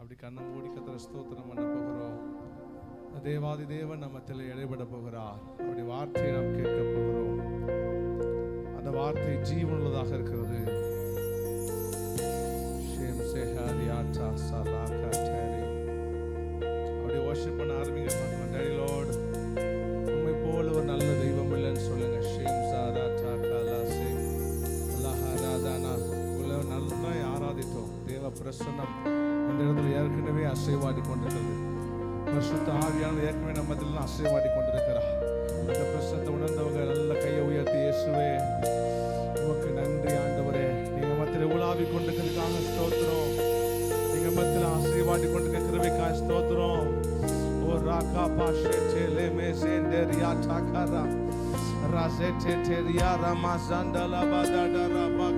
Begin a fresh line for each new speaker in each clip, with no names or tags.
அப்படி கண்ணை மூடி கத்திர ஸ்தோத்திரம் பண்ண போகிறோம். தேவாதி தேவன் நம்மத்தில் இடைபட போகிறார். அப்படி வார்த்தையை நாம் கேட்க போகிறோம். அந்த வார்த்தை ஜீவனுள்ளதாக இருக்கிறது. ஷேம் ஆச்சா அப்படி வாஷிப் பண்ண ஆரம்பிங்க. டேடி லார்ட் உண்மை போல ஒரு நல்ல தெய்வம் இல்லைன்னு சொல்லுங்க. ஷேம் சாரா டாக்கா சே அல்லாஹாராதானா உள்ள நல்லா ஆராதித்தோம். தேவ பிரசன்னம். இந்த இடத்துல ஏற்கனவே அசைவாடி கொண்டிருக்கிறது பரிசுத்த ஆவியான ஏற்கனவே நம்ம இதில் அசைவாடி கொண்டிருக்கிறார் அந்த பிரசனத்தை உணர்ந்தவங்க நல்ல கையை உயர்த்தி இயேசுவே உமக்கு நன்றி ஆண்டவரே. நீங்க மத்தியில் உலாவி கொண்டிருக்கிறதுக்காக ஸ்தோத்திரம். நீங்க மத்தியில் அசைவாடி கொண்டிருக்கிறவைக்காக ஸ்தோத்திரம். ஓ ராகா பாஷே சேலே மே சேந்தேரியா டாகாரா ராசே சேரியா ரமா சண்டலா பாதாடா ரபா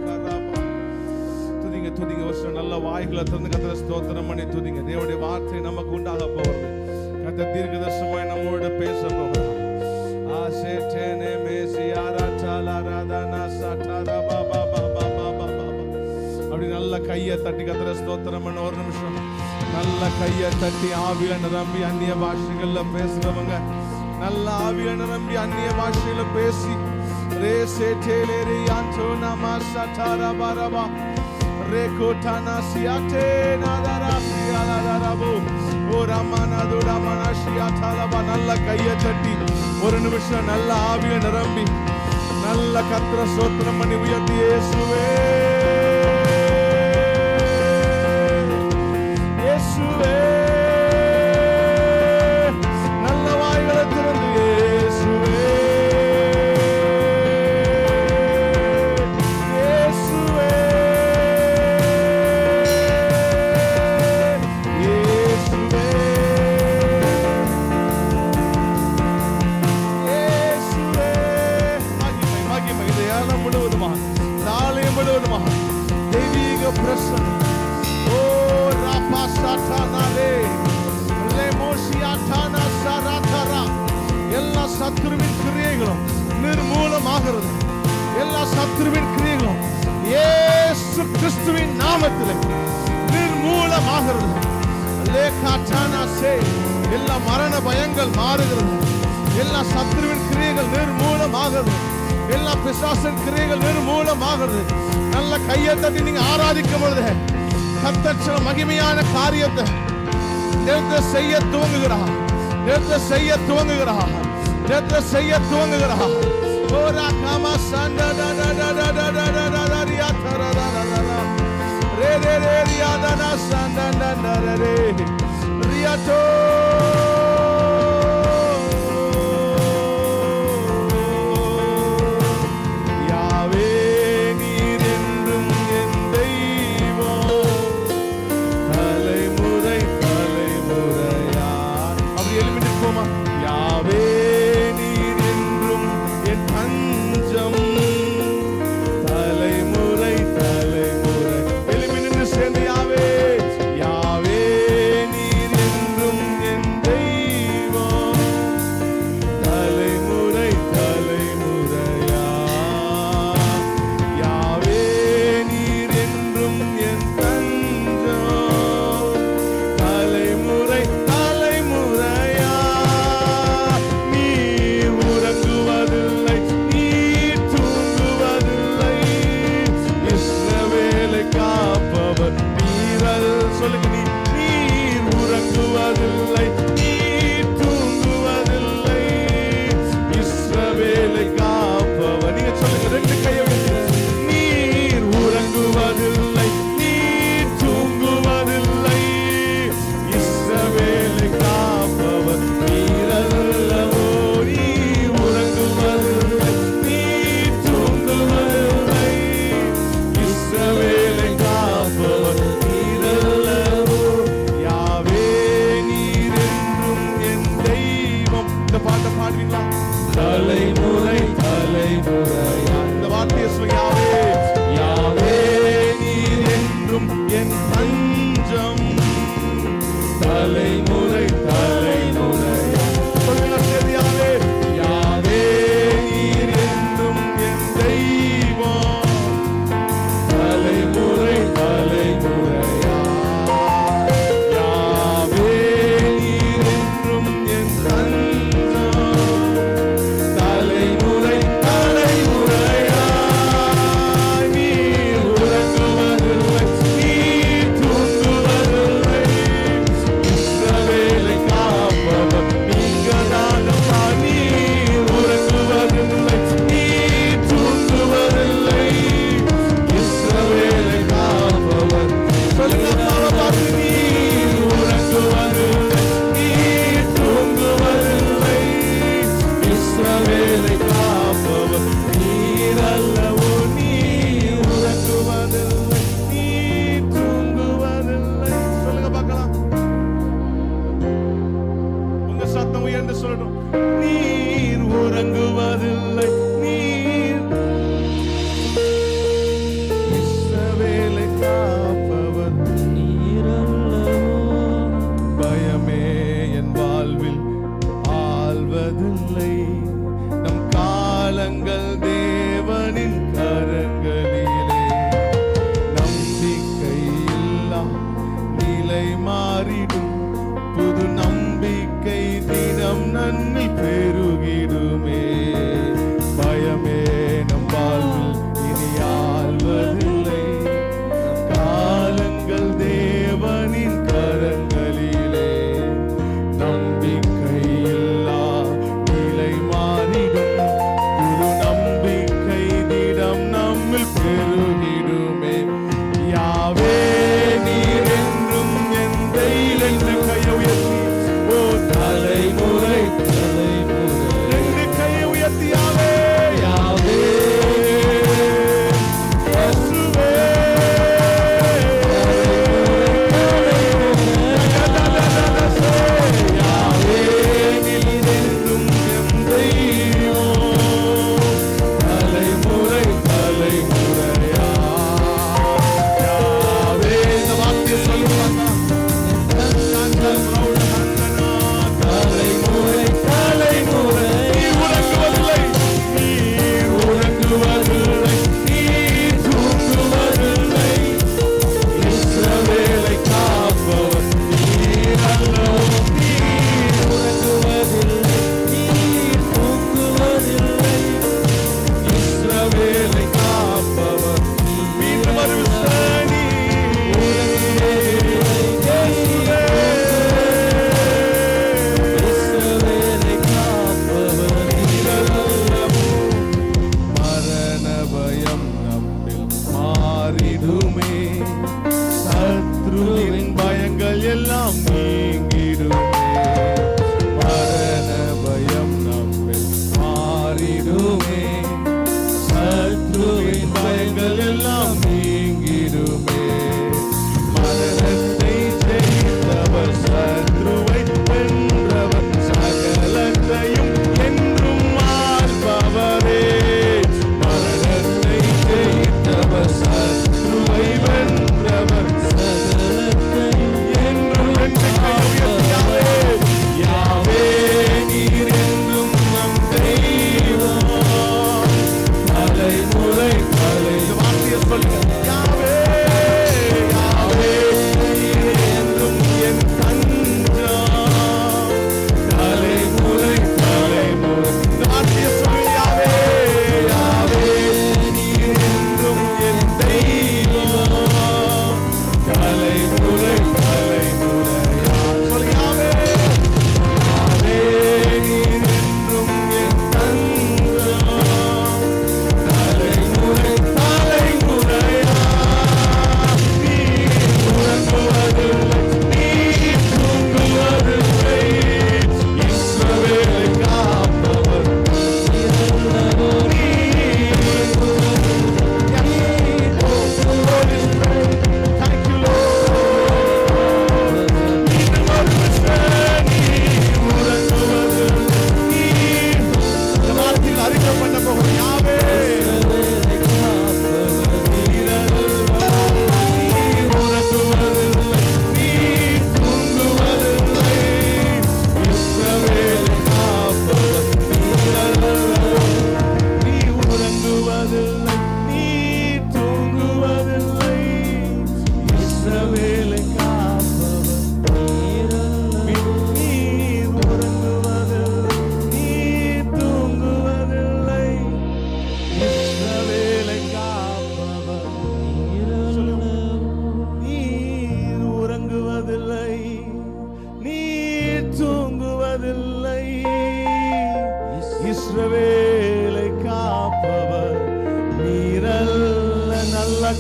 கரபா துதிங்க வருஷம் ஒரு நல்ல வாய்களை திறந்து கத்திர ஸ்தோத்திரம் பண்ணி துதிங்க. தேவடைய வார்த்தை நமக்கு உண்டாக போகிறது. கத்த தீர்க்கதர்சமாய் நம்மோடு பேச போகிறார். ஆசே மேசி ஆரா ராதானா சாட்டாரா பாபா பாபா பாபா பாபா அப்படி நல்ல கையை தட்டி கத்திர ஸ்தோத்திரம் பண்ண. ஒரு நிமிஷம். நல்ல கையை தட்டி ஆவியில நிரம்பி அந்நிய பாஷைகள்ல பேசுறவங்க. நல்ல ஆவியில நிரம்பி அந்நிய பாஷையில பேசி. ரே சேட்டேலே ரே ஆண்டோ நாமா சட்டாரா பாரபா ரே கோட்டானா சியாட்டே நாதாரா சியாலா தாராபோ ஓ ரமானா துராமானா சியாட்டாலபா நல்ல கையை தட்டி ஒரு நிமிஷம் நல்ல ஆவிய நிரம்பி நல்ல கத்திர சோத்திரம் பண்ணி உயர்த்தி இயேசுவே இயேசுவே நாளையும் முழுவதுமா தெய்வீக பிரசனம் ஓ ராபா சாத்தானாலே லெமோஷியாட்டானா சாராதாரா எல்லா சத்துருவின் கிரியைகளும் நிர்மூலமாகிறது எல்லா சத்துருவின் கிரியைகளும் ஏசு கிறிஸ்துவின் நாமத்திலே நிர்மூலமாகிறது லேகாட்டானா சே எல்லா மரண பயங்கள் மாறுகிறது எல்லா சத்துருவின் கிரியைகள் நிர்மூலமாகிறது எல்லா பிசாசின் கிரியைகள் மூலமாகிறது நல்ல கையை தட்டி நீங்க ஆராதிக்கும் பொழுது கத்தர் மகிமையான காரியத்தை நேற்று செய்ய துவங்குகிறார் நேற்று செய்ய துவங்குகிறார் நேற்று செய்ய துவங்குகிறார் ஓரா காமா சாண்டா டா டா டா டா டா டா டா டா டா ரியா தரா டா டா டா டா. ரே ரே ரே ரியா டா டா சாண்டா டா டா ரே ரே. ரியா டோ. உலகமே என் வாழ்வில் ஆழ்வதில்லை.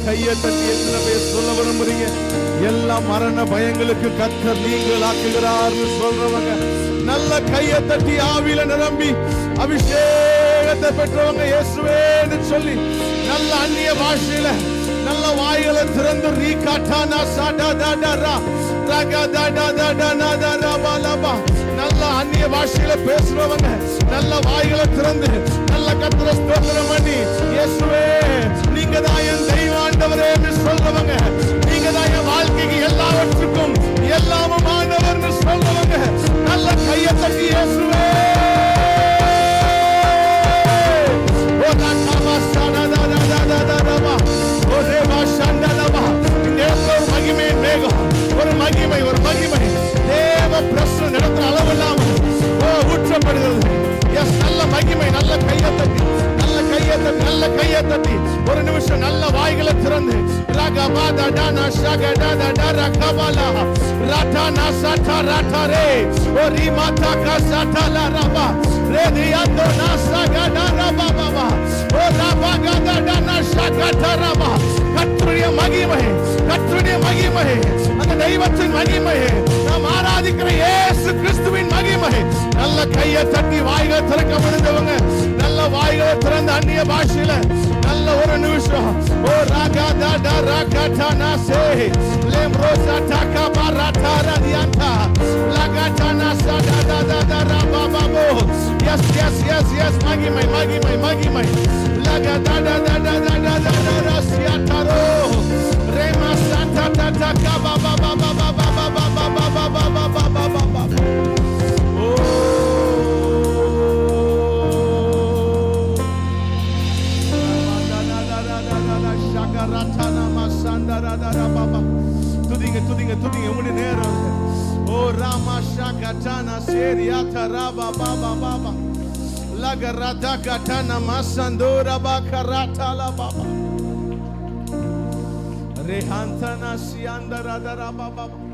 கையை தட்டி எத்தனை பேர் சொல்ல விரும்புறீங்க எல்லா மரண பயங்களுக்கு கத்த நீங்கள் ஆக்குகிறார்னு சொல்றவங்க. நல்ல கையை தட்டி ஆவியில நிரம்பி அபிஷேகத்தை பெற்றவங்க இயேசுவேன்னு சொல்லி நல்ல அந்நிய பாஷையில நல்ல வாய்களை திறந்து ரீ காட்டா நா சாடா தாடா ரா. ரகா தாடா தாடா நா தாடா பா நல்ல அந்நிய பாஷையில பேசுறவங்க நல்ல வாய்களை திறந்து நல்ல கத்திர ஸ்தோத்திரம் பண்ணி இயேசுவே நீ தீர்க்கதாயம் தெய்வாண்டவரே சொல்றவங்க. taratare orimata kasata la raba rediando nasa gada raba baba oraba gada dana shakata raba கற்றுடைய மகிமை கற்றுடைய மகிமை அந்த தெய்வத்தின் மகிமை நாம் ஆராதிக்கிற இயேசு கிறிஸ்துவின் மகிமை நல்ல கைய தட்டி வாய்களை திறக்க முடிந்தவங்க நல்ல வாய்களை திறந்த அந்நிய பாஷையில நல்ல ஒரு நிமிஷம். ஓ ராகா டா டா ராகா டா நா சே லேம் ரோசா டா கா பா ரா டா ரா தியா டா லகா டா நா சா டா டா டா ரா பா. எஸ் எஸ் எஸ் மகிமை da da லகா தாடா தாடா தாடா தாடா ரசியாட்டாரோ ரேமா சாண்டா டாடா கபா பாபா பாபா பாபா பாபா பாபா பாபா பாபா பாபா துதிங்க துதிங்க துதிங்க உங்களுடைய நேரம் ஓ Rama ஷாகட்டானா சேரியாத்தா Rafah Baba Baba Lagarata Katana masandora Bakarata La Baba. Rehantana Sianda andara Baba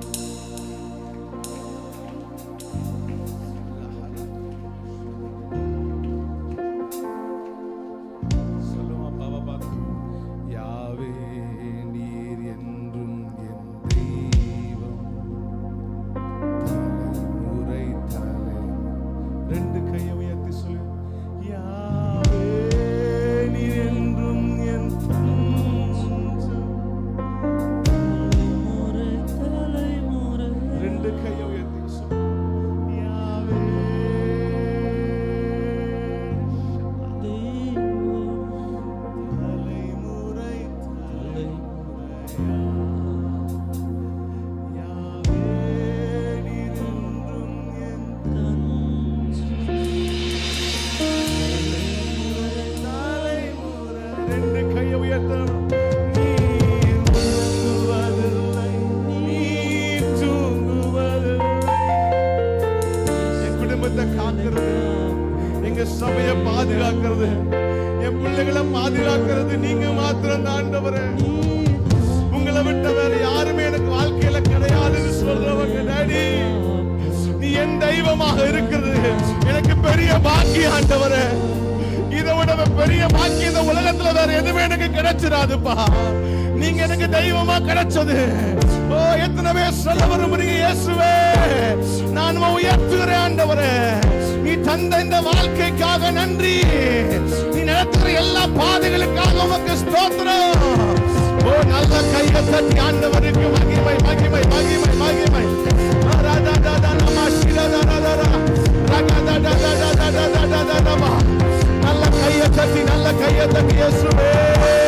ஆண்டவரே இதை விட பெரிய பாக்கி இந்த உலகத்துல வேற எதுவுமே எனக்கு கிடைச்சிடாதுப்பா. நீங்க எனக்கு தெய்வமா கிடைச்சது. ஓ எத்தனவே பேர் சொல்ல விரும்புறீங்க இயேசுவே? நான் உயர்த்துகிறேன் ஆண்டவரே. நீ தந்த இந்த வாழ்க்கைக்காக நன்றி. நீ நடத்துகிற எல்லா பாதைகளுக்காக உமக்கு ஸ்தோத்திரம். ஓ நல்ல கையை தட்டி ஆண்டவருக்கு மகிமை மகிமை மகிமை மகிமை. ராதா ராதா நம ஸ்ரீ ராதா ராதா ராதா நல்ல கையை தட்டி நல்ல கையை தட்டி இயேசுவே இயேசுவே